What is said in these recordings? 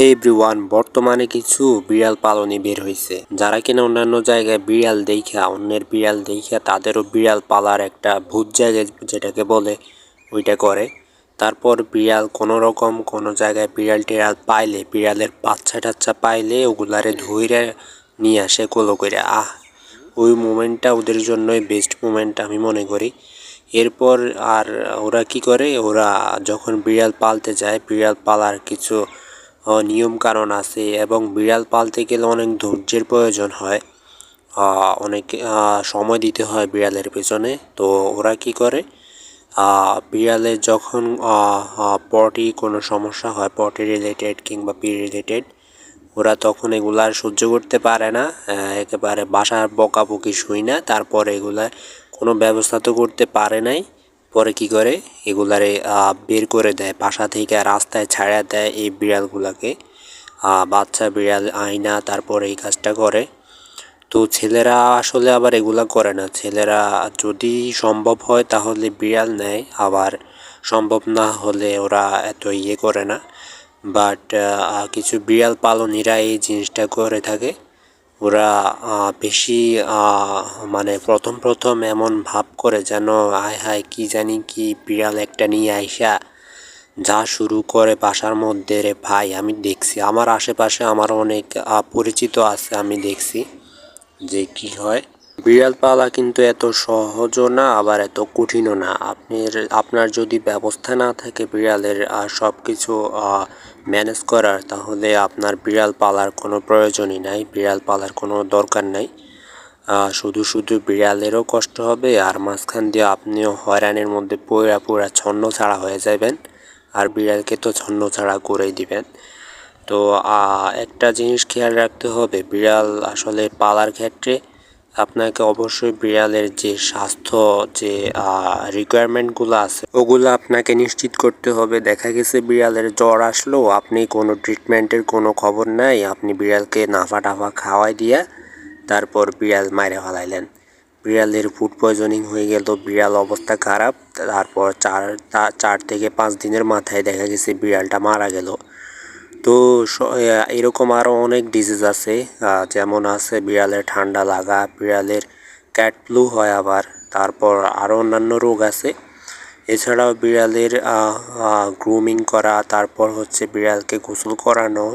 হে everyone বর্তমানে কিছু বিড়াল পালনে বের হয়েছে যারা কিনা অন্যান্য জায়গায় বিড়াল দেখা অন্যের বিড়াল দেখা তাদেরও বিড়াল পালার একটা ভূত জায়গায় যেটাকে বলে, ওইটা করে। তারপর বিড়াল কোনো রকম কোনো জায়গায় বিড়াল টিড়াল পাইলে, বিড়ালের বাচ্চা টাচ্চা পাইলে ওগুলারে ধইরে নিয়ে আসে কোলো করে। আহ, ওই মোমেন্টটা ওদের জন্যই বেস্ট মোমেন্ট আমি মনে করি। এরপর আর ওরা কি করে, ওরা যখন বিড়াল পালতে যায়, বিড়াল পালার কিছু আহ, নিয়ম কারণ আছে এবং বিড়াল পালতে গেলে অনেক ধৈর্যের প্রয়োজন হয়। অনেক সময় দিতে হয় বিড়ালের পেছনে। তো ওরা কি করে? বিড়ালের যখন পটি কোনো সমস্যা হয় পটি রিলেটেড কিংবা পি রিলেটেড ওরা তখন এগুলা আর সহ্য করতে পারে না। একেবারে বাসার বকাবকি শুই না। তারপর এগুলা কোনো ব্যবস্থা তো করতে পারে নাই। পরে কি করে? এগুলারে বের করে দেয়। বাসা থেকে রাস্তায় ছাড়া দেয় এই বিড়ালগুলাকে। বাচ্চা, বিড়াল, আয়না, তারপর এই কাজটা করে। তো ছেলেরা আসলে আবার এগুলা করে না। ছেলেরা যদি সম্ভব হয় তাহলে বিড়াল নেয়। আবার সম্ভব না হলে ওরা এত ইয়ে করে না। বাট কিছু বিড়াল পালনীরা এই জিনিসটা করে থাকে। ওরা বেশি মানে প্রথম প্রথম এমন ভাব করে যেন, আয় হায়, কি জানি কি বিড়াল একটা নিয়ে আইসা যা শুরু করে বাসার মধ্যে রে ভাই, আমি দেখছি। আমার আশেপাশে আমার অনেক পরিচিত আছে, আমি দেখছি যে কি হয়। বিড়াল পালা কিন্তু এত সহজও না, আবার এত কঠিনও না। আপনার আপনার যদি ব্যবস্থা না থাকে বিড়ালের আর সব কিছু ম্যানেজ করার, তাহলে আপনার বিড়াল পালার কোনো প্রয়োজনই নাই, বিড়াল পালার কোনো দরকার নাই। শুধু শুধু বিড়ালেরও কষ্ট হবে, আর মাঝখান দিয়ে আপনিও হয়রানির মধ্যে পড়া পুরা ছন্ন ছাড়া হয়ে যাবেন আর বিড়ালকে তো ছন্ন ছাড়া করেই দিবেন। তো একটা জিনিস খেয়াল রাখতে হবে, বিড়াল আসলে পালার ক্ষেত্রে আপনাকে অবশ্যই বিড়ালের যে স্বাস্থ্য, যে রিকোয়ারমেন্টগুলো আছে, ওগুলো আপনাকে নিশ্চিত করতে হবে। দেখা গেছে বিড়ালের জ্বর আসলো, আপনি কোনো ট্রিটমেন্টের কোনো খবর নাই, আপনি বিড়ালকে নাফা টাফা খাওয়াই দিয়া তারপর বিড়াল মাইরে ফেলাইলেন। বিড়ালের ফুড পয়জনিং হয়ে গেল, বিড়াল অবস্থা খারাপ, তারপর চার চার থেকে পাঁচ দিনের মাথায় দেখা গেছে বিড়ালটা মারা গেল। তো এরকম আরও অনেক ডিজিজ আছে যেমন আছে বিড়ালের ঠান্ডা লাগা, বিড়ালের ক্যাট ফ্লু হয় আবার, তারপর আরও অন্যান্য রোগ আছে। এছাড়াও বিড়ালের গ্রুমিং করা, তারপর হচ্ছে বিড়ালকে গোসল করানো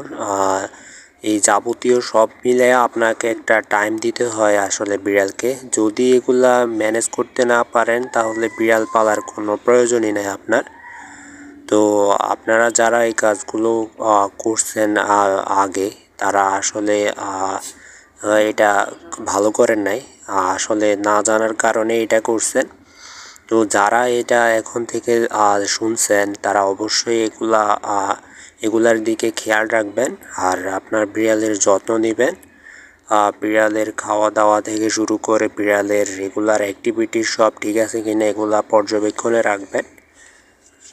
এই যাবতীয় সব মিলে আপনাকে একটা টাইম দিতে হয় আসলে বিড়ালকে। যদি এগুলা ম্যানেজ করতে না পারেন, তাহলে বিড়াল পালার কোনো প্রয়োজনই নেই আপনার। তো আপনারা যারা এই কাজগুলো করছেন আগে, তারা আসলে এটা ভালো করেন নাই। আসলে না জানার কারণে এটা করছেন। তো যারা এটা এখন থেকে শুনছেন, তারা অবশ্যই এগুলা এগুলার দিকে খেয়াল রাখবেন। আর আপনার বিড়ালের যত্ন নেবেন। বিড়ালের খাওয়া দাওয়া থেকে শুরু করে বিড়ালের রেগুলার অ্যাক্টিভিটি সব ঠিক আছে কিনা, এগুলা পর্যবেক্ষণে রাখবেন।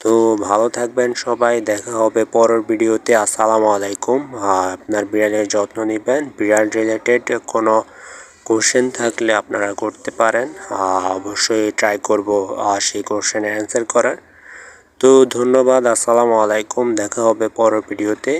তো ভালো থাকবেন সবাই, দেখা হবে পরের ভিডিওতে। আসসালামু আলাইকুম। আর আপনার বিড়ালের যত্ন নেবেন। বিড়াল রিলেটেড কোনো কোশ্চেন থাকলে আপনারা করতে পারেন। অবশ্যই ট্রাই করব সেই কোশ্চেনের অ্যান্সার করার। তো ধন্যবাদ। আসসালামু আলাইকুম। দেখা হবে পরের ভিডিওতে।